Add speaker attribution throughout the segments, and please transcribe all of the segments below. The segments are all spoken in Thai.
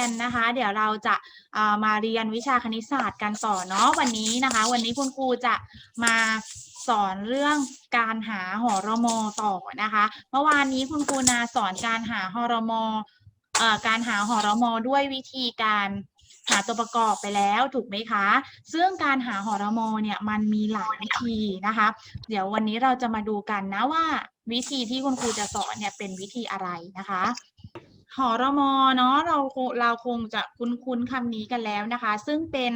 Speaker 1: วัสดีนักเรียนนะคะ เดี๋ยวเราจะเอ่อมาเรียนวิชาคณิตศาสตร์กันต่อเนาะวันนี้นะคะ วันนี้คุณครูจะมาสอนเรื่องการหาหอรมอต่อนะคะ เมื่อวานนี้คุณครูนาสอนการหาหอรมอเอ่อการหาหอรมอด้วยวิธีการหาตัวประกอบไปแล้วถูกไหมคะ ซึ่งการหาหอรมอเนี่ยมันมีหลายวิธีนะคะ เดี๋ยววันนี้เราจะมาดูกันนะว่า วิธีที่คุณครูจะสอนเนี่ยเป็นวิธีอะไรนะคะ หอรมอเนาะเราเราคงจะคุ้นๆคำนี้กันแล้วนะคะ ซึ่งเป็น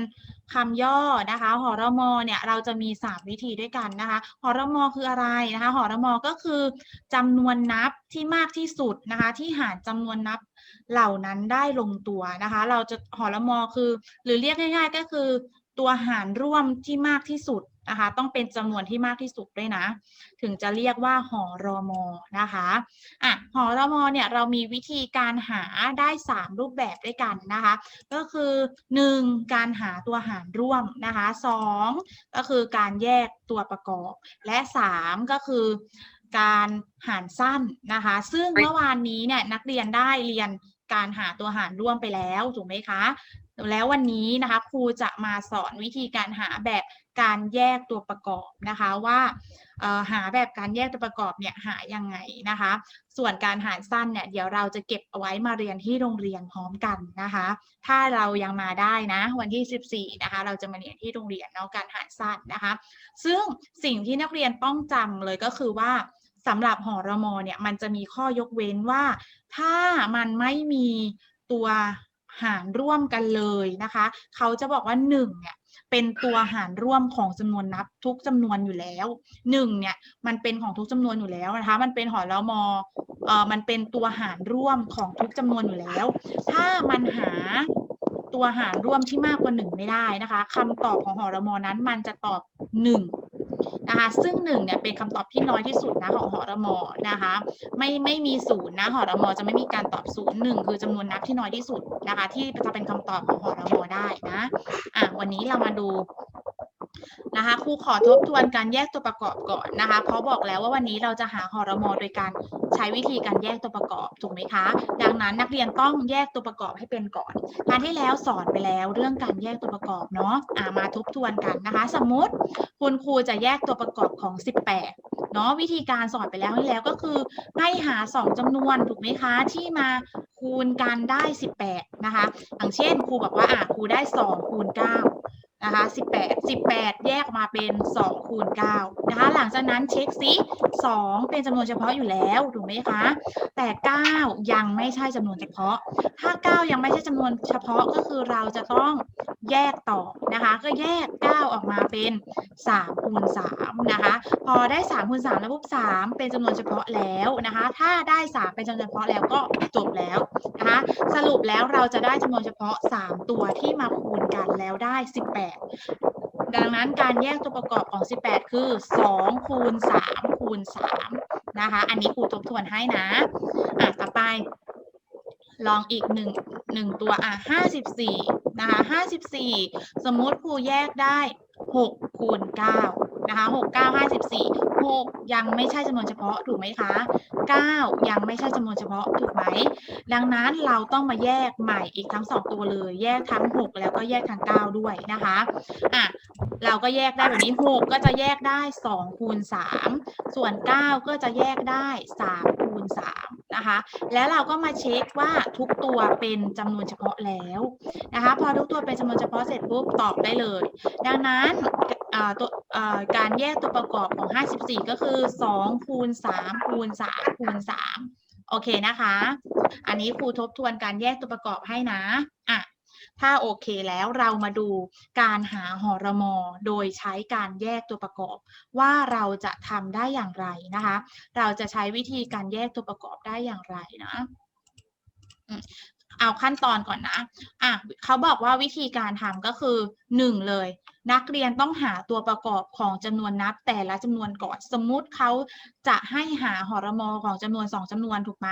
Speaker 1: คำย่อนะคะหอรมอเนี่ยเราจะมี 3 วิธีด้วยกันนะคะหอรมอคืออะไรนะคะหอรมอก็คือจำนวนนับที่มากที่สุดนะคะ ที่หารจำนวนนับเหล่านั้นได้ลงตัวนะคะ เราจะหอรมอคือ หรือเรียกง่าย ๆ ก็คือตัวหารร่วมที่มากที่สุด นะคะต้องเป็นจำนวนที่มากที่สุดด้วยนะ ถึงจะเรียกว่าหอรอมอนะคะอะหอรอมอเนี่ยเรามีวิธีการหาได้ 3 รูปแบบด้วยกันนะคะ ก็คือ 1. การหาตัวหารร่วมนะคะ 2. ก็คือการแยกตัวประกอบ และ 3 ก็คือการหารสั้นนะคะ ซึ่งเมื่อวานนี้เนี่ยนักเรียนได้เรียนการหาตัวหารร่วมไปแล้วถูกไหมคะ แล้ววันนี้นะคะครูจะมาสอนวิธีการหาแบบ การแยกตัวประกอบนะคะว่าหาแบบการแยกตัวประกอบเนี่ยหายังไงนะคะ ส่วนการหารสั้นเนี่ยเดี๋ยวเราจะเก็บเอาไว้มาเรียนที่โรงเรียนพร้อมกันนะคะ ถ้าเรายังมาได้นะวันที่ 14นะคะเราจะมาเรียนที่โรงเรียนเนาะการหารสั้นนะคะ ซึ่งสิ่งที่นักเรียนต้องจำเลยก็คือว่าสำหรับหอรมอเนี่ยมันจะมีข้อยกเว้นว่า ถ้ามันไม่มีตัวหารร่วมกันเลยนะคะ เขาจะบอกว่า1เนี่ย เป็นตัวหารร่วมของจำนวนนับทุกจำนวนอยู่แล้วหนึ่งเนี่ยมันเป็นของทุกจำนวนอยู่แล้วนะคะ มันเป็นหอรมอเอ่อมันเป็นตัวหารร่วมของทุกจำนวนอยู่แล้ว ถ้ามันหาตัวหารร่วมที่มากกว่าหนึ่งไม่ได้นะคะคำตอบของหอรมอนั้นมันจะตอบหนึ่ง นะคะซึ่งหนึ่งเนี่ยเป็นคำตอบที่น้อยที่สุดนะของหอรมอนะคะไม่ไม่มีศูนย์นะหอรมอจะไม่มีการตอบศูนย์หนึ่งคือจำนวนนับที่น้อยที่สุดนะคะที่จะเป็นคำตอบของหอรมอได้นะอะวันนี้เรามาดู นะคะครูขอทบทวนการแยกตัวประกอบก่อนนะคะ เพราะบอกแล้วว่าวันนี้เราจะหาหอรมอโดยการใช้วิธีการแยกตัวประกอบถูกไหมคะ ดังนั้นนักเรียนต้องแยกตัวประกอบให้เป็นก่อนการที่แล้วสอนไปแล้วเรื่องการแยกตัวประกอบเนาะอ่ามาทบทวนกันนะคะ สมมติคุณครูจะแยกตัวประกอบของ 18เนาะวิธีการสอนไปแล้วนี่แล้วก็คือให้หา 2จำนวนถูกไหมคะที่มาคูณกันได้ 18 นะคะอย่างเช่นครูบอกว่าอะครูได้2คูณ9 นะคะ18 18 แยกออกมาเป็น 2 คูณ9นะคะ หลังจากนั้นเช็คซิ 2 เป็นจำนวนเฉพาะอยู่แล้วถูกไหมคะ แต่ 9 ยังไม่ใช่จำนวนเฉพาะ ถ้า 9 ยังไม่ใช่จำนวนเฉพาะก็คือเราจะต้อง แยกต่อนะคะ ก็แยก 9 ออกมาเป็น3คูณ3นะคะ พอได้3คูณ3แล้วปุ๊บ3เป็นจำนวนเฉพาะแล้วนะคะ ถ้าได้ 3 เป็นจำนวนเฉพาะแล้วก็จบแล้วนะคะ สรุปแล้วเราจะได้จำนวนเฉพาะ 3 ตัวที่มาคูณกันแล้วได้ 18 ดังนั้นการแยกตัวประกอบของ 18 คือ 2 คูณ 3 คูณ 3 นะคะ อันนี้ครูทบทวนให้นะอะต่อไปลองอีกหนึ่งหนึ่งตัวอะ นะคะ54 สมมุติครูแยกได้6คูณ9นะคะ6 9 54 6 ยังไม่ใช่จำนวนเฉพาะถูกไหมคะ 9 ยังไม่ใช่จำนวนเฉพาะถูกไหม ดังนั้นเราต้องมาแยกใหม่อีกทั้ง 2 ตัวเลย แยกทั้ง 6 แล้วก็แยกทั้ง 9 ด้วยนะคะอะเราก็แยกได้แบบนี้ 6 ก็จะแยกได้2คูณ3ส่วน 9 ก็จะแยกได้3คูณ3 นะคะ แล้วเราก็มาเช็คว่าทุกตัวเป็นจำนวนเฉพาะแล้วนะคะ พอทุกตัวเป็นจำนวนเฉพาะเสร็จปุ๊บตอบได้เลย ดังนั้นตัวการแยกตัวประกอบของ 54 ก็คือ2คูณ3คูณ3คูณ3โอเคนะคะ อันนี้ครูทบทวนการแยกตัวประกอบให้นะอะ ถ้าโอเคแล้วเรามาดูการหาหอรมอโดยใช้การแยกตัวประกอบ ว่าเราจะทำได้อย่างไรนะคะ เราจะใช้วิธีการแยกตัวประกอบได้อย่างไรนะ เอาขั้นตอนก่อนนะอะเขาบอกว่าวิธีการทำก็คือ 1 เลย นักเรียนต้องหาตัวประกอบของจำนวนนับแต่ละจำนวนก่อน สมมุติเขาจะให้หาหอรมอของจำนวน 2จำนวนถูกไหม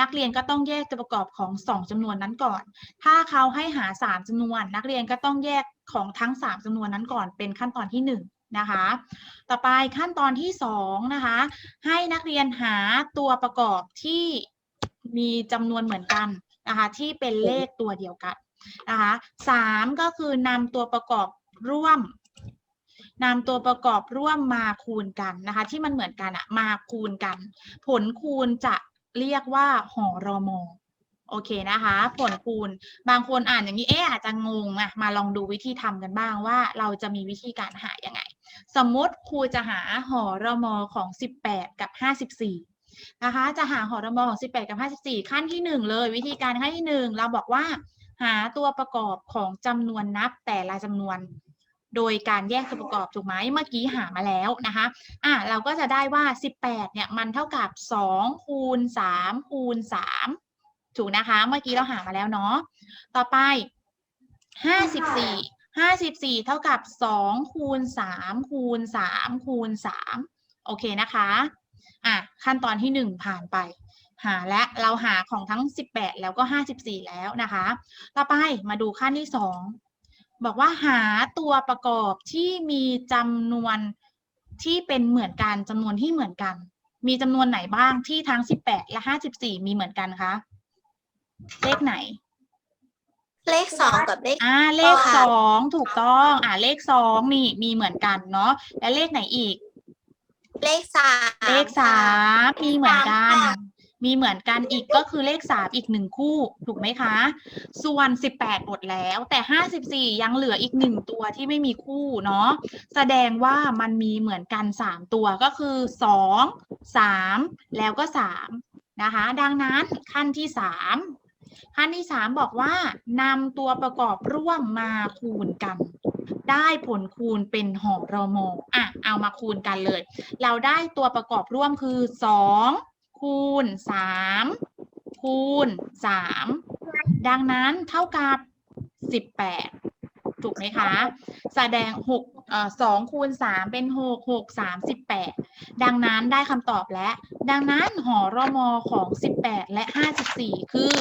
Speaker 1: นักเรียนก็ต้องแยกตัวประกอบของ 2จำนวนนั้นก่อน ถ้าเขาให้หา 3จำนวน นักเรียนก็ต้องแยกของทั้ง 3จำนวนนั้นก่อน เป็นขั้นตอนที่ 1นะคะ ต่อไปขั้นตอนที่2นะคะ ให้นักเรียนหาตัวประกอบที่มีจำนวนเหมือนกัน นะคะที่เป็นเลขตัวเดียวกันนะคะสามก็คือนำตัวประกอบร่วมนำตัวประกอบร่วมมาคูณกันนะคะที่มันเหมือนกันอะมาคูณกัน ผลคูณจะเรียกว่าหอรมอโอเคนะคะ ผลคูณบางคนอ่านอย่างนี้เอ๊ะอาจจะงงอะมาลองดูวิธีทำกันบ้างว่าเราจะมีวิธีการหายังไง สมมติครูจะหาหอรมอของ 18 กับ 54 นะคะ จะหาหอรมอของ 18 กับ 54 ขั้นที่ 1 เลย วิธีการขั้นที่ 1 เราบอกว่า หาตัวประกอบของจำนวนนับแต่ละจำนวน โดยการแยกตัวประกอบถูกไหมเมื่อกี้หามาแล้วนะคะอะเราก็จะได้ว่า 18 เนี่ยมันเท่ากับ 2 คูณ 3 คูณ 3 ถูกนะคะ เมื่อกี้เราหามาแล้วเนาะต่อไป 54 54 เท่ากับ 2 คูณ 3 คูณ 3 คูณ 3 โอเคนะคะ อะขั้นตอนที่ 1 ผ่านไป หาและเราหาของทั้ง 18 แล้วก็ 54 แล้วนะคะ ต่อไปมาดูขั้นที่ 2 บอกว่าหาตัวประกอบที่มีจำนวนที่เป็นเหมือนกันจำนวนที่เหมือนกัน มีจำนวนไหนบ้างที่ทั้ง 18 และ 54 มีเหมือนกันคะเลขไหน
Speaker 2: เลขสองกับเลข
Speaker 1: อ่าเลข
Speaker 2: ค่ะ
Speaker 1: สองถูกต้อง อ่าเลขสองนี่มีเหมือนกันเนาะและเลขไหนอีก
Speaker 2: เลขสาม
Speaker 1: เลขสามมีเหมือนกัน
Speaker 2: ค่ะ
Speaker 1: มีเหมือนกันอีกก็คือเลขสามอีกหนึ่งคู่ถูกไหมคะ ส่วนสิบแปดหมดแล้ว แต่ห้าสิบสี่ยังเหลืออีกหนึ่งตัวที่ไม่มีคู่เนาะแสดงว่ามันมีเหมือนกันสามตัวก็คือสองสามแล้วก็สามนะคะ ดังนั้นขั้นที่สามขั้นที่สามบอกว่านำตัวประกอบร่วมมาคูณกัน ได้ผลคูณเป็นหอรมออะเอามาคูณกันเลย เราได้ตัวประกอบร่วมคือ 2 คูณ 3 คูณ 3 ดังนั้นเท่ากับ 18 ถูกไหมคะ แสดง6เอ่อ2คูณ 3 เป็น 6 6 3 18 ดังนั้นได้คำตอบแล้วดังนั้นหอรมอของ 18 และ 54 คือ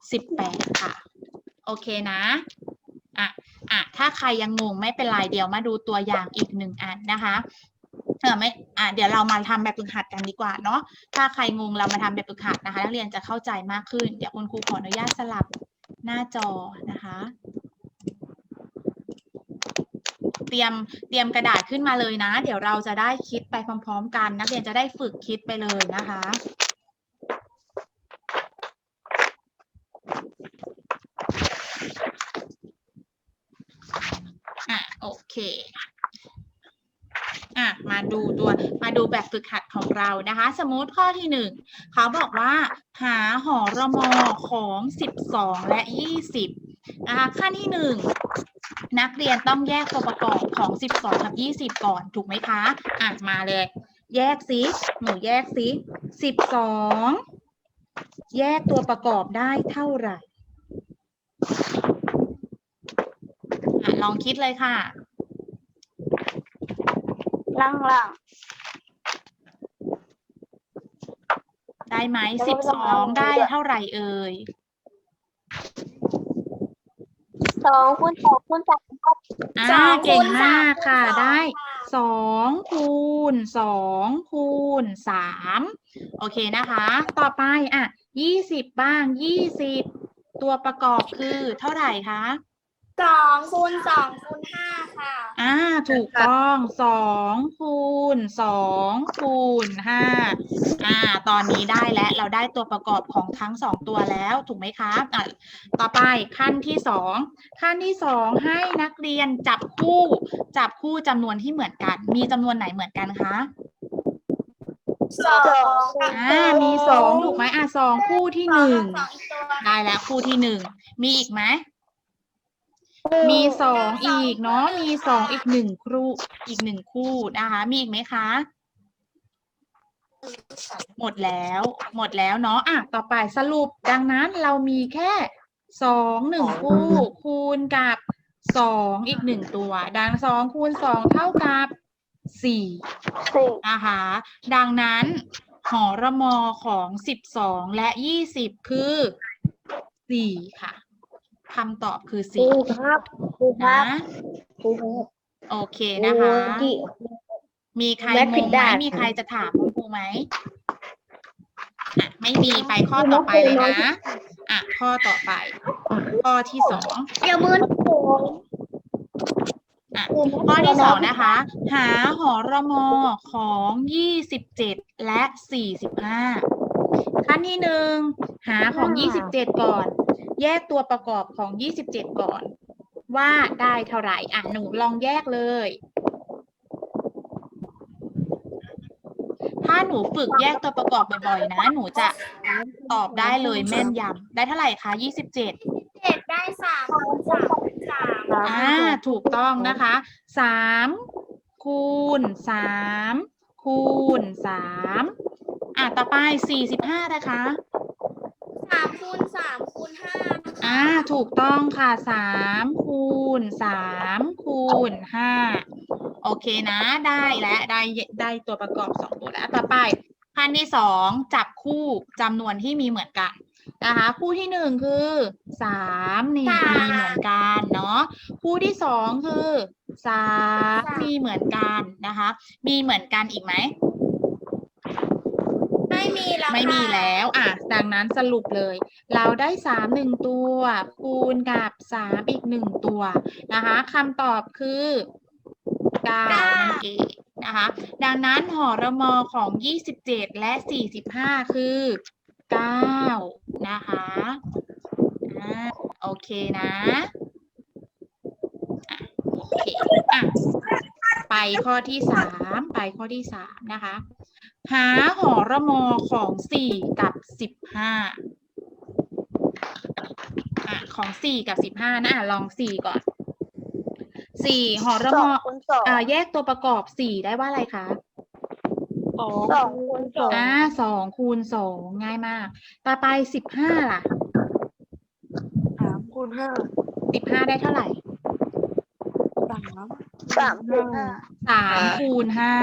Speaker 1: 18 ค่ะ โอเคนะ อะ อะถ้าใครยังงงไม่เป็นไรเดี๋ยวมาดูตัวอย่างอีกหนึ่งอันนะคะเออไม่อะเดี๋ยวเรามาทำแบบฝึกหัดกันดีกว่าเนาะถ้าใครงงเรามาทำแบบฝึกหัดนะคะ นักเรียนจะเข้าใจมากขึ้น เดี๋ยวคุณครูขออนุญาตสลับหน้าจอนะคะ เตรียมเตรียมกระดาษขึ้นมาเลยนะ เดี๋ยวเราจะได้คิดไปพร้อม ๆ กัน นักเรียนจะได้ฝึกคิดไปเลยนะคะ อะโอเคอะมาดูตัวมาดูแบบฝึกหัดของเรานะคะ สมมติข้อที่หนึ่งเขาบอกว่า หาหอรมอของสิบสองและยี่สิบนะคะขั้นที่หนึ่งนักเรียนต้องแยกตัวประกอบของสิบสองกับยี่สิบก่อนถูกไหมคะอะมาเลย แยกสิหนูแยกสิสิบสองแยกตัวประกอบได้เท่าไหร่อะ ลองคิดเลยค่ะ
Speaker 2: ล่างล่าง
Speaker 1: ได้ไหม
Speaker 2: แล้ว
Speaker 1: สิบ
Speaker 2: เรา
Speaker 1: สอง
Speaker 2: เอา
Speaker 1: ได้
Speaker 2: ด้วย
Speaker 1: เท่าไหร่เอ่ย
Speaker 2: สองคูณสองคูณสามครับ
Speaker 1: อ่า
Speaker 2: สองคูณ
Speaker 1: เก่งมาก
Speaker 2: สามคูณ
Speaker 1: ค่ะ
Speaker 2: สอง
Speaker 1: ได้
Speaker 2: ค่ะ
Speaker 1: สองคูณสองคูณสามโอเคนะคะ ต่อไปอะยี่สิบบ้างยี่สิบตัวประกอบคือเท่าไหร่คะ
Speaker 2: สองคูณสองคูณห้าค่ะ
Speaker 1: อ่าถูกต้องสองคูณสองคูณห้าอ่า ตอนนี้ได้แล้วเราได้ตัวประกอบของทั้งสองตัวแล้วถูกไหมคะอะต่อไปขั้นที่สองขั้นที่สองให้นักเรียนจับคู่ จับคู่จำนวนที่เหมือนกัน มีจำนวนไหนเหมือนกันคะ
Speaker 2: สอง
Speaker 1: อ่ามีสองถูกไหมอะสองคู่ที่หนึ่ง
Speaker 2: สองอีกตัว
Speaker 1: ได้แล้วคู่ที่หนึ่งมีอีกไหม มีสองอีกเนาะมีสองอีกหนึ่งครูอีกหนึ่งคู่นะคะ มีอีกไหมคะ หมดแล้ว หมดแล้วเนาะอะต่อไปสรุปดังนั้นเรามีแค่สองหนึ่งคู่คูณกับสองอีกหนึ่งตัว ดังสองคูณสองเท่ากับสี่
Speaker 2: สี่
Speaker 1: นะคะดังนั้น หอระมอของสิบสองและยี่สิบคือสี่ค่ะ คำตอบคือ
Speaker 2: ครู
Speaker 1: สี่
Speaker 2: ครับครูครั
Speaker 1: นะ
Speaker 2: บครูครับ
Speaker 1: โอเคนะคะ
Speaker 2: โอ้ย
Speaker 1: มีใคร
Speaker 2: แม่
Speaker 1: ง
Speaker 2: ผิด
Speaker 1: งไหม
Speaker 2: ด้าน
Speaker 1: มีใครจะถามคุณครูไหมอะไม่มีไปข้อต่อไปเลยนะ อะ ข้อต่อไป ข้อที่สอง
Speaker 2: เดี๋ยวมือผม
Speaker 1: อะข้อที่สองนะคะ หาหอรมอของยี่สิบเจ็ดและสี่สิบห้าขั้นที่หนึ่งหาของยี่สิบเจ็ดก่อน แยกตัวประกอบของยี่สิบเจ็ดก่อน ว่าได้เท่าไหร่ อะหนูลองแยกเลย ถ้าหนูฝึกแยกตัวประกอบบ่อยๆ นะ หนูจะตอบได้เลยแม่นยำได้เท่าไหร่คะยี่สิบเจ็ด
Speaker 2: เจ็ดได้สามคูณสามคูณสาม
Speaker 1: อ่า ถูกต้องนะคะสามคูณสามคูณสามอะ ต่อไปสี่สิบห้านะคะ
Speaker 2: สามคูณสาม คูณห้า
Speaker 1: อ่าถูกต้องค่ะสามคูณสามคูณห้าโอเคนะได้แล้วได้ได้ตัวประกอบสองตัวแล้วต่อไปขั้นที่สองจับคู่จำนวนที่มีเหมือนกันนะคะคู่ที่หนึ่งคือสามนี่มีเหมือนกันเนาะคู่ที่สองคือสามมีเหมือนกันนะคะ มีเหมือนกันอีกไหม
Speaker 2: ไม่มีแล้ว
Speaker 1: ไม่มีแล้ว อะ ดังนั้นสรุปเลย เราได้สามหนึ่งตัวคูณกับสามอีกหนึ่งตัวนะคะคำตอบคือเก้านั่นเองนะคะ ดังนั้นหอระมอของยี่สิบเจ็ดและสี่สิบห้าคือเก้านะคะอ่าโอเคนะอะโอเคอะไปข้อที่สามไปข้อที่สามนะคะ หาหอระมอของสี่กับสิบห้าอะของสี่กับสิบห้านะอะลองสี่ก่อนสี่หอระมอ
Speaker 2: คูณสอง
Speaker 1: อ่าแยกตัวประกอบสี่ได้ว่าอะไรคะ
Speaker 2: สองคูณสอง
Speaker 1: อ่าสองคูณสองง่ายมาก ต่อไปสิบห้าล่ะ
Speaker 2: สามคูณห้า
Speaker 1: สิบห้าได้เท่าไหร่
Speaker 2: สามสามคูณห้า
Speaker 1: สามคูณห้า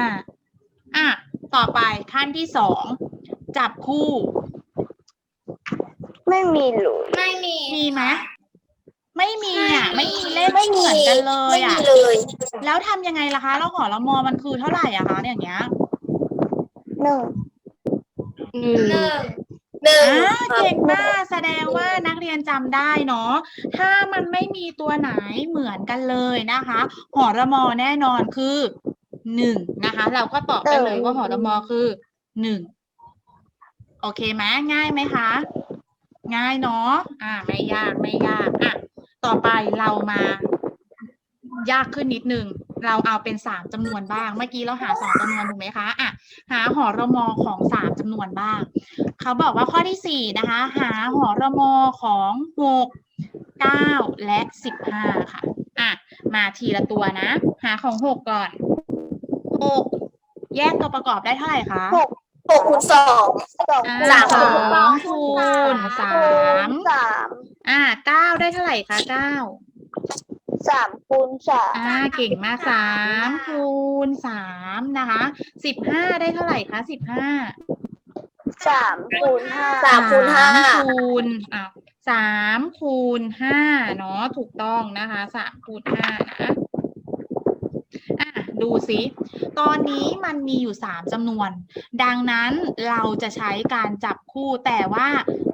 Speaker 1: อะ ต่อไปขั้นที่สองจับคู่
Speaker 2: ไม่มีเลยไม่มี
Speaker 1: มีไหมไม่มีอะไม่มีเลขที่เหมือนกันเลยอะ
Speaker 2: เลย
Speaker 1: แล้วทำยังไงล่ะคะแล้วหอละมอมันคือเท่าไหร่อะคะอย่างเงี้ย
Speaker 2: หนึ่ง
Speaker 1: หนึ่ง
Speaker 2: หนึ่งหนึ่ง
Speaker 1: อ่าเก่งมากแสดงว่านักเรียนจำได้เนาะถ้ามันไม่มีตัวไหนเหมือนกันเลยนะคะหอระมอแน่นอนคือ หนึ่งนะคะ เราก็ตอบได้เลยว่าหอระมอคือหนึ่งโอเคไหมง่ายไหมคะ ง่ายเนาะอ่า ไม่ยากไม่ยากอะต่อไปเรามา ยากขึ้นนิดนึงเราเอาเป็นสามจำนวนบ้าง เมื่อกี้เราหาสองจำนวนถูกไหมคะอะหาหอระมอของสามจำนวนบ้าง เขาบอกว่าข้อที่สี่นะคะ หาหอระมอของหกเก้าและสิบห้าค่ะ อะ มาทีละตัวนะ หาของหกก่อน หกแยกตัวประกอบได้เท่าไหร่คะ
Speaker 2: หกหกคูณสองสอง
Speaker 1: อ่า
Speaker 2: สาม
Speaker 1: ส
Speaker 2: คู
Speaker 1: อ
Speaker 2: ณ
Speaker 1: งคูณสาม
Speaker 2: สาม
Speaker 1: อ่าเก้าได้เท่าไหร่คะเก้า
Speaker 2: สามคูณสาม
Speaker 1: อ่าเก่งมากสามคูณสามนะคะสิบห้าได้เท่าไหร่คะสิบห้า
Speaker 2: สามคูณห้าสามคูณห้า
Speaker 1: สามคูณอะสามคูณห้าเนาะถูกต้องนะคะสามคูณห้านะ อะดูสิตอนนี้มันมีอยู่สามจำนวน ดังนั้นเราจะใช้การจับคู่แต่ว่า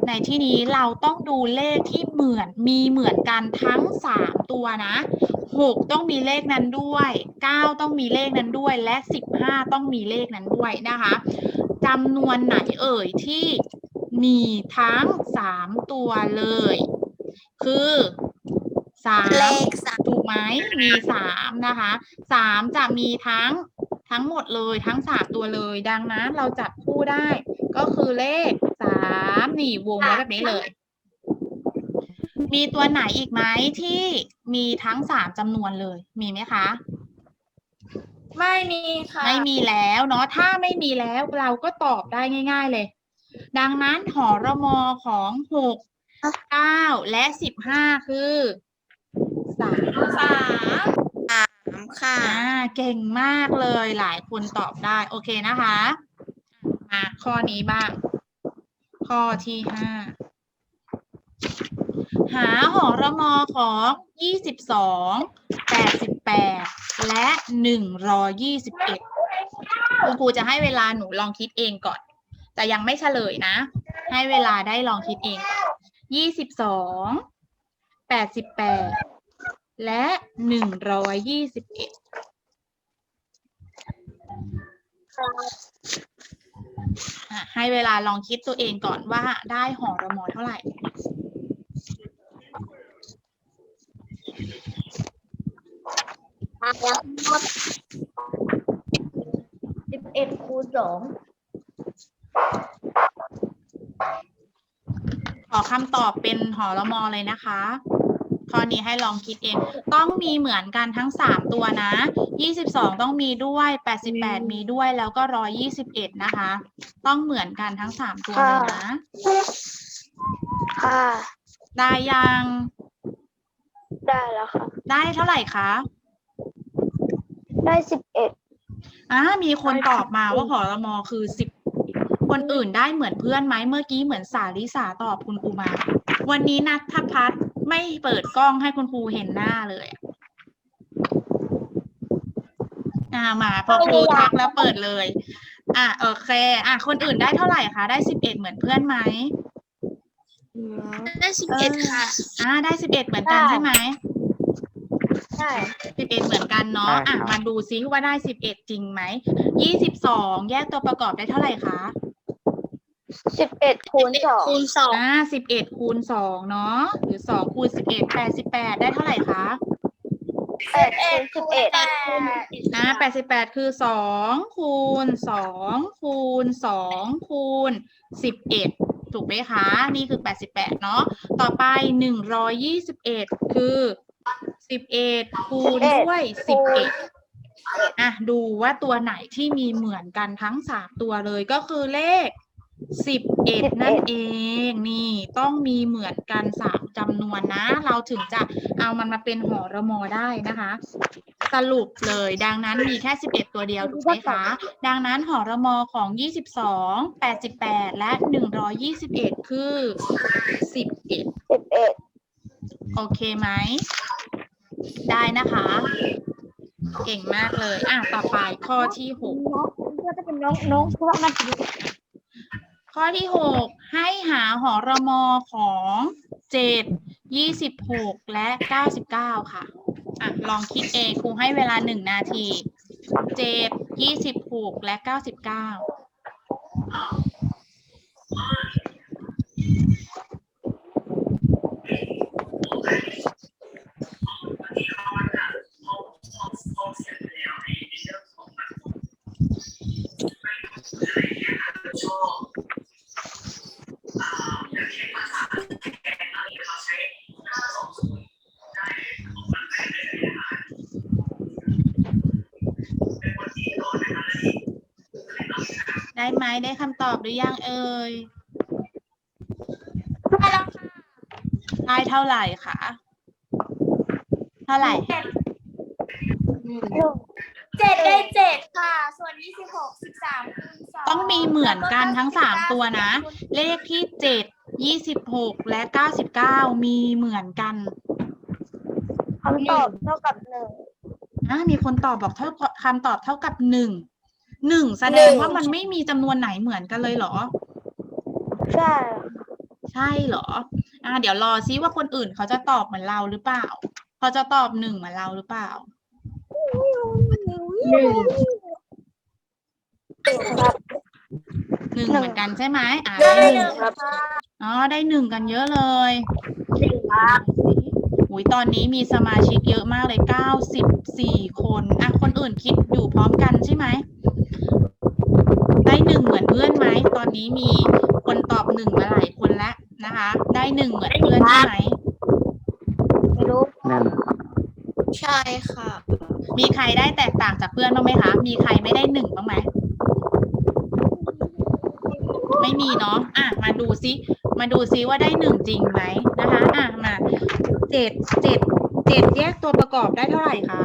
Speaker 1: ในที่นี้เราต้องดูเลขที่เหมือนมีเหมือนกันทั้งสามตัวนะหกต้องมีเลขนั้นด้วยเก้าต้องมีเลขนั้นด้วย และสิบห้าต้องมีเลขนั้นด้วยนะคะจำนวนไหนเอ่ยที่มีทั้งสามตัวเลย คือ สาม
Speaker 2: เลขสาม
Speaker 1: ถูกไหมมีสามนะคะสามจะมีทั้งทั้งหมดเลยทั้งสามตัวเลย ดังนั้นเราจับคู่ได้ ก็คือเลขสามนี่วงไว้แบบนี้เลย มีตัวไหนอีกไหมที่มีทั้งสามจำนวนเลย มีไหมคะ
Speaker 2: ไม่มีค่ะ
Speaker 1: ไม่มีแล้วเนาะถ้าไม่มีแล้วเราก็ตอบได้ง่าย ๆเลย ดังนั้นหอระมอของหกเก้าและสิบห้าคือ สาม
Speaker 2: สามสามค่ะ
Speaker 1: อ่าเก่งมากเลยหลายคนตอบได้โอเคนะคะ มาข้อนี้บ้าง ข้อที่ห้าหาหอระมอของยี่สิบสองแปดสิบแปดและหนึ่งร้อยี่สิบเอ็ดคุณครูจะให้เวลาหนูลองคิดเองก่อน แต่ยังไม่เฉลยนะ ให้เวลาได้ลองคิดเองยี่สิบสองแปดสิบแปด และหนึ่งร้อยยี่สิบเอ็ดให้เวลาลองคิดตัวเองก่อนว่าได้หอระมอเท่าไหร่
Speaker 2: สิบเอ็ดคูณสอง
Speaker 1: ขอคำตอบเป็นหอระมอเลยนะคะ ข้อนี้ให้ลองคิดเอง ต้องมีเหมือนกันทั้งสามตัวนะยี่สิบสองต้องมีด้วยแปดสิบแปดมีด้วยแล้วก็ร้อยยี่สิบเอ็ดนะคะ ต้องเหมือนกันทั้งสามตัวเลยนะ
Speaker 2: ค่ะ
Speaker 1: ได้ยัง
Speaker 2: ได้แล้วค่ะ
Speaker 1: ได้เท่าไหร่คะ
Speaker 2: ได้สิบเอ็ด
Speaker 1: อ่ามีคนตอบมาว่าหอระมอคือสิบคนอื่นได้เหมือนเพื่อนไหมเมื่อกี้เหมือนสาลิสาตอบคุณครูมา วันนี้นัทพัฒน์ ไม่เปิดกล้องให้คุณครูเห็นหน้าเลย อ่ามาพอครูทักแล้วเปิดเลย อะโอเค อะคนอื่นได้เท่าไหร่คะได้สิบเอ็ดเหมือนเพื่อนไหม
Speaker 2: ได้สิบเอ็ดค่ะ
Speaker 1: อ่า ได้สิบเอ็ดเหมือนกันใช่ไหม
Speaker 2: ใช่
Speaker 1: สิบเอ็ดเหมือนกันเนาะ
Speaker 3: ใช่
Speaker 1: อะ
Speaker 3: ครับ
Speaker 1: มาดูซิว่าได้สิบเอ็ดจริงไหมยี่สิบสองแยกตัวประกอบได้เท่าไหร่คะ
Speaker 2: สิบเอ็ดคูณสองคูณสอง
Speaker 1: อ่าสิบเอ็ดคูณสองเนาะหรือสองคูณสิบเอ็ดแปดสิบแปดได้เท่าไหร่คะ
Speaker 2: แปดคูณสิบเอ็ด
Speaker 1: อ่าแปดสิบแปดคือสองคูณสองคูณสองคูณสิบเอ็ดถูกไหมคะ นี่คือแปดสิบแปดเนาะต่อไปหนึ่งร้อยยี่สิบเอ็ดคือสิบเอ็ดคูณด้วยสิบเอ็ดอะดูว่าตัวไหนที่มีเหมือนกันทั้งสามตัวเลยก็คือเลข สิบเอ็ดนั่นเองนี่ต้องมีเหมือนกันสามจำนวนนะ เราถึงจะเอามันมาเป็นหอระมอได้นะคะ สรุปเลยดังนั้นมีแค่ 11 ตัวเดียวถูกไหมคะ ดังนั้นหอระมอของ 22 88 และ 121 คือ 11
Speaker 2: สิบเอ็ด
Speaker 1: โอเคไหม ได้นะคะ เก่งมากเลย อะ ต่อไปข้อที่ 6
Speaker 2: ก็จะเป็นน้องน้องพวกนั้น
Speaker 1: ข้อที่ 6 ให้หาหอรมอของ 7 26 และ 99 ค่ะ อะ ลองคิดเองครูให้เวลา 1 นาที 7 26 และ 99 ได้ไหมได้คำตอบหรือยังเอ่ย
Speaker 2: ได้แล้วค่ะ
Speaker 1: ได้เท่าไหร่คะเท่าไหร่
Speaker 2: เจ็ดได้เจ็ดค่ะ ส่วนยี่สิบหกสิบสามคูณสอง
Speaker 1: ต้องมีเหมือนกันทั้งสามตัวนะ เลขที่เจ็ดยี่สิบหกและเก้าสิบเก้ามีเหมือนกัน
Speaker 2: คำตอบเท่ากับหนึ่ง
Speaker 1: อะมีคนตอบบอกเท่าคำตอบเท่ากับหนึ่ง หนึ่งแสดง
Speaker 2: หนึ่ง
Speaker 1: ว่ามันไม่มีจำนวนไหนเหมือนกันเลยเหรอ
Speaker 2: ใช่
Speaker 1: ใช่เหรอ อะเดี๋ยวรอซิว่าคนอื่นเขาจะตอบเหมือนเราหรือเปล่า เขาจะตอบหนึ่งเหมือนเราหรือเปล่า
Speaker 2: หนึ่งครับ
Speaker 1: หนึ่ง
Speaker 2: หนึ่ง
Speaker 1: เหมือนกันใช่ไหมอ่า
Speaker 2: ได้
Speaker 1: ได้
Speaker 2: ห
Speaker 1: ห
Speaker 2: นึ่
Speaker 1: นึ่
Speaker 2: ง
Speaker 1: ง
Speaker 2: ครับ
Speaker 1: อ๋อได้หนึ่งกันเยอะเลย
Speaker 2: หนึ่งครับ
Speaker 1: อุ้ยตอนนี้มีสมาชิกเยอะมากเลยเก้าสิบสี่คน อะ คนอื่นคิดอยู่พร้อมกันใช่ไหม ได้หนึ่งเหมือนเพื่อนไหม ตอนนี้มีคนตอบหนึ่งมาหลายคนแล้วนะคะ ได้หนึ่งเหมือนเพื่อนใช่ไหม
Speaker 2: ไม่รู้
Speaker 3: หนึ่ง
Speaker 2: ใช่ค่ะ
Speaker 1: มีใครได้แตกต่างจากเพื่อนบ้างไหมคะ มีใครไม่ได้หนึ่งบ้างไหม ไม่มีเนาะ อะ มาดูซิ มาดูซิว่าได้หนึ่งจริงไหมนะคะ อะมาเจ็ดเจ็ดเจ็ดแยกตัวประกอบได้เท่าไหร่คะ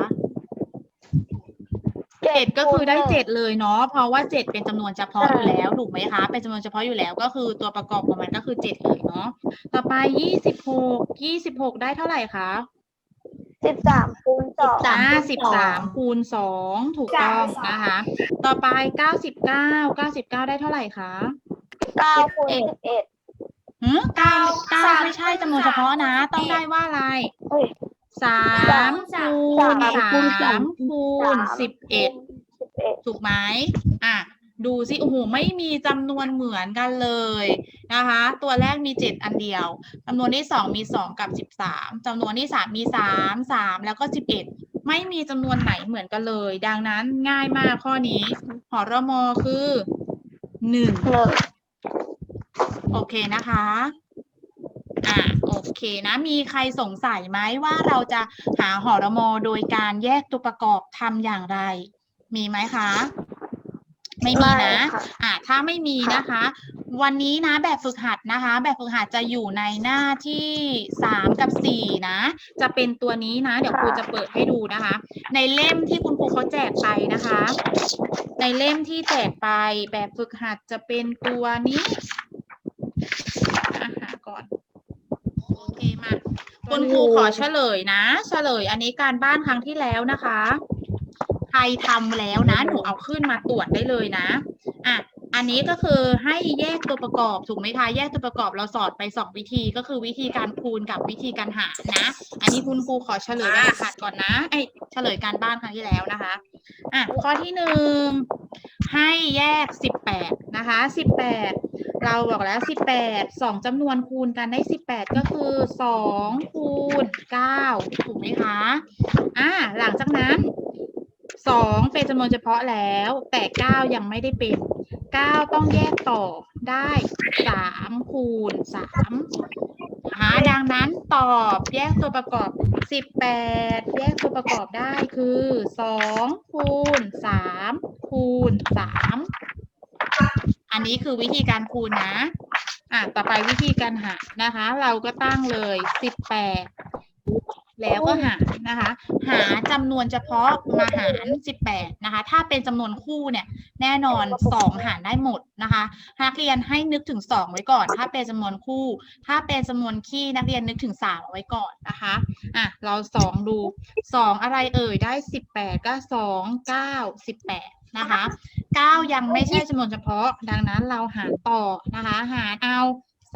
Speaker 1: เจ็ดก็คือได้เจ็ดเลยเนาะเพราะว่าเจ็ดเป็นจำนวนเฉพาะอยู่แล้วถูกไหมคะเป็นจำนวนเฉพาะอยู่แล้วก็คือตัวประกอบของมันก็คือเจ็ดเลยเนาะต่อไปยี่สิบหกยี่สิบหกได้เท่าไหร่คะ
Speaker 2: สิบสามคูณสอง
Speaker 1: อ่าสิบสามคูณสองถูกต้องนะคะต่อไปเก้าสิบเก้าเก้าสิบเก้าได้เท่าไหร่คะ
Speaker 2: เก้าคูณสิบเอ็ด
Speaker 1: หือเก้าเก้า
Speaker 2: สาม
Speaker 1: ไม่ใช่จำนวนเฉพาะนะ
Speaker 2: สาม
Speaker 1: ต้องได้ว่าอะไร
Speaker 2: เอ้ย
Speaker 1: สาม
Speaker 2: สาม
Speaker 1: คูณ
Speaker 2: สาม
Speaker 1: สา
Speaker 2: คูณ
Speaker 1: ม
Speaker 2: สาม
Speaker 1: คูณสิบเอ็ด
Speaker 2: สิบเอ็ด
Speaker 1: ถูกไหมอะดูสิโอ้โหไม่มีจำนวนเหมือนกันเลยนะคะ ตัวแรกมีเจ็ดอันเดียวจำนวนที่สองมีสองกับสิบสามจำนวนที่สามมีสามสามแล้วก็สิบเอ็ดไม่มีจำนวนไหนเหมือนกันเลย ดังนั้นง่ายมากข้อนี้หอรมอคือหนึ่ง
Speaker 2: หนึ่ง
Speaker 1: โอเคนะคะ อ่าโอเคนะ มีใครสงสัยไหมว่าเราจะหาหอรมอโดยการแยกตัวประกอบทำอย่างไร มีไหมคะ ไม่มีนะ
Speaker 2: ค่ะ
Speaker 1: อ่าถ้าไม่มีนะคะ วันนี้นะแบบฝึกหัดนะคะ แบบฝึกหัดจะอยู่ในหน้าที่สามกับสี่นะ จะเป็นตัวนี้นะ เดี๋ยวครูจะเปิดให้ดูนะคะ ในเล่มที่คุณครูเขาแจกไปนะคะ ในเล่มที่แจกไปแบบฝึกหัดจะเป็นตัวนี้ อาหาก่อน โอเคมาคุณครูขอเฉลยนะ เฉลย อันนี้การบ้านครั้งที่แล้วนะคะ ใครทำแล้วนะ หนูเอาขึ้นมาตรวจได้เลยนะ อะ อันนี้ก็คือให้แยกตัวประกอบถูกไหมคะ แยกตัวประกอบเราสอนไปสองวิธีก็คือวิธีการคูณกับวิธีการหารนะ อันนี้คุณครูขอเฉลยแบบขาดก่อนนะ ไอยเฉลยการบ้านครั้งที่แล้วนะคะ อะ ข้อที่หนึ่งให้แยกสิบแปดนะคะสิบแปด เราบอกแล้วสิบแปดสองจำนวนคูณกันได้สิบแปดก็คือสองคูณเก้าถูกไหมคะอ่าหลังจากนั้นสองเป็นจำนวนเฉพาะแล้ว แต่เก้ายังไม่ได้เป็นเก้าต้องแยกต่อได้สามคูณสามนะคะดังนั้นตอบแยกตัวประกอบสิบแปดแยกตัวประกอบได้คือสองคูณสามคูณสาม อันนี้คือวิธีการคูณนะ อะต่อไปวิธีการหารนะคะ เราก็ตั้งเลยสิบแปดแล้วก็หารนะคะ หาจำนวนเฉพาะมาหารสิบแปดนะคะ ถ้าเป็นจำนวนคู่เนี่ยแน่นอนสองหารได้หมดนะคะนักเรียนให้นึกถึงสองไว้ก่อน ถ้าเป็นจำนวนคู่ ถ้าเป็นจำนวนคี่นักเรียนนึกถึงสามไว้ก่อนนะคะอะเราสองดูสองอะไรเอ่ยได้สิบแปดก็สองเก้าสิบแปด นะคะเก้ายังไม่ใช่จำนวนเฉพาะ ดังนั้นเราหารต่อนะคะ หารเอา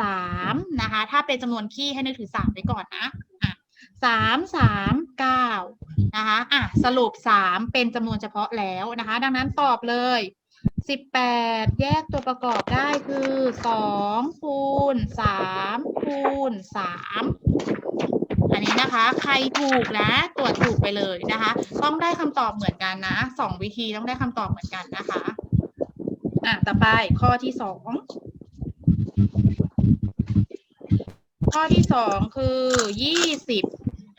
Speaker 1: สามนะคะ ถ้าเป็นจำนวนคี่ให้นึกถึงสามไว้ก่อนนะอะสามสามเก้านะคะอะสรุปสามเป็นจำนวนเฉพาะแล้วนะคะ ดังนั้นตอบเลยสิบแปดแยกตัวประกอบได้คือสองคูณสามคูณสามอันนี้ นะคะ ใครถูกนะ ตรวจถูกไปเลยนะคะ ต้องได้คำตอบเหมือนกันนะสองวิธีต้องได้คำตอบเหมือนกันนะคะอะต่อไปข้อที่สองข้อที่สองคือยี่สิบ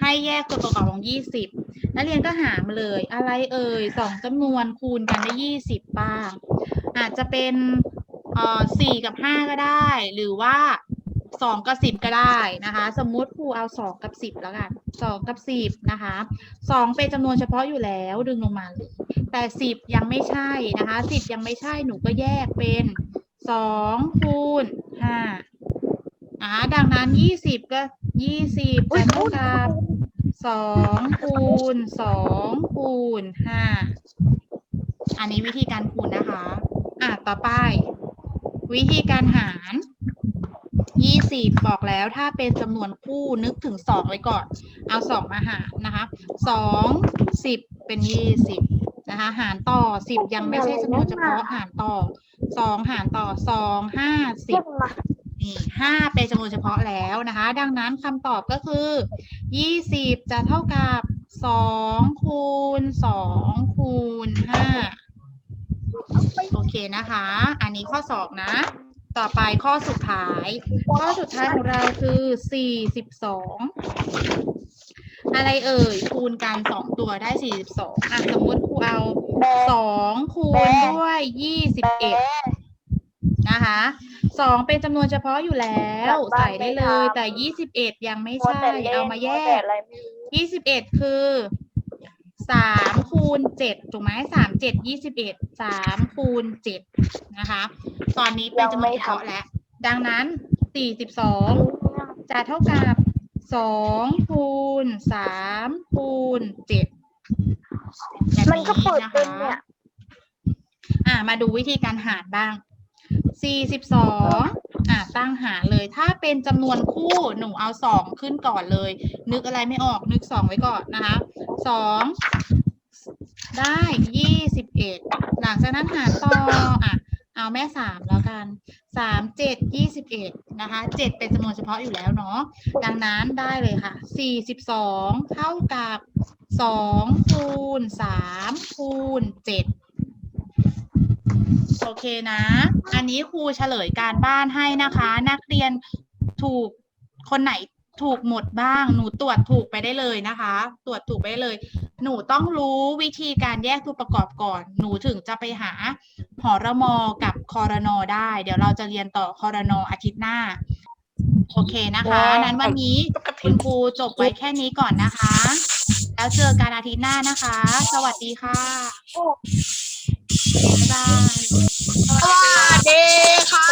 Speaker 1: ให้แยกตัวประกอบของยี่สิบนักเรียนก็หามาเลย อะไรเอ่ยสองจำนวนคูณกันได้ยี่สิบบ้าง อาจจะเป็นเอ่อสี่กับห้าก็ได้ หรือว่า สองกับสิบก็ได้นะคะ สมมุติครูเอาสองกับสิบแล้วกันสองกับสิบนะคะสองเป็นจำนวนเฉพาะอยู่แล้วดึงลงมาเลยแต่สิบยังไม่ใช่นะคะสิบยังไม่ใช่หนูก็แยกเป็นสองคูณห้าอ่าดังนั้นยี่สิบก็ยี่สิบจะเท่ากับสองคูณสองคูณห้าอันนี้วิธีการคูณนะคะ อะต่อไป วิธีการหาร ยี่สิบบอกแล้วถ้าเป็นจำนวนคู่นึกถึงสองไว้ก่อน เอาสองมาหารนะคะสองสิบเป็นยี่สิบนะคะหารต่อสิบยังไม่ใช่จำนวนเฉพาะหารต่อสองหารต่อสองห้าสิบนี่ห้าเป็นจำนวนเฉพาะแล้วนะคะ ดังนั้นคำตอบก็คือยี่สิบจะเท่ากับสองคูณสองคูณห้าโอเคนะคะ อันนี้ข้อสองนะ ต่อไปข้อสุดท้าย ข้อสุดท้ายของเราคือสี่สิบสองอะไรเอ่ย คูณกันสองตัวได้สี่สิบสองอะสมมติครูเอาสองคูณด้วยยี่สิบเอ็ดนะคะสองเป็นจำนวนเฉพาะอยู่แล้ว ใส่ได้เลย แต่ยี่สิบเอ็ดยังไม่ใช่ เอามาแยกยี่สิบเอ็ดคือ สามคูณเจ็ดถูกไหมสามเจ็ดยี่สิบเอ็ดสามคูณเจ็ดนะคะ ตอนนี้เป็นจำนวนเฉพาะแล้ว ดังนั้นสี่สิบสองจะเท่ากับสองคูณสามคูณเจ็ดแบบ
Speaker 2: มันก็เปิดเป็น
Speaker 1: นะคะ
Speaker 2: เนี่ย
Speaker 1: อะมาดูวิธีการหารบ้างสี่สิบสอง อะตั้งหาเลย ถ้าเป็นจำนวนคู่หนูเอาสองขึ้นก่อนเลย นึกอะไรไม่ออกนึกสองไว้ก่อนนะคะสองได้ยี่สิบเอ็ดหลังจากนั้นหารต่ออะเอาแม่สามแล้วกันสามเจ็ดยี่สิบเอ็ดนะคะเจ็ดเป็นจำนวนเฉพาะอยู่แล้วเนาะดังนั้นได้เลยค่ะสี่สิบสองเท่ากับสองคูณสามคูณเจ็ด โอเคนะ อันนี้ครูเฉลยการบ้านให้นะคะ นักเรียนถูกคนไหนถูกหมดบ้าง หนูตรวจถูกไปได้เลยนะคะ ตรวจถูกไปได้เลย หนูต้องรู้วิธีการแยกตัวประกอบก่อน หนูถึงจะไปหาหอระมอกับคอรนอได้ เดี๋ยวเราจะเรียนต่อคอรนออาทิตย์หน้า โอเคนะคะนั้นวันนี้คุณครูจบไว้แค่นี้ก่อนนะคะ แล้วเจอกันอาทิตย์หน้านะคะ สวัสดีค่ะบ๊ายบาย
Speaker 2: สวัสดีค่ะ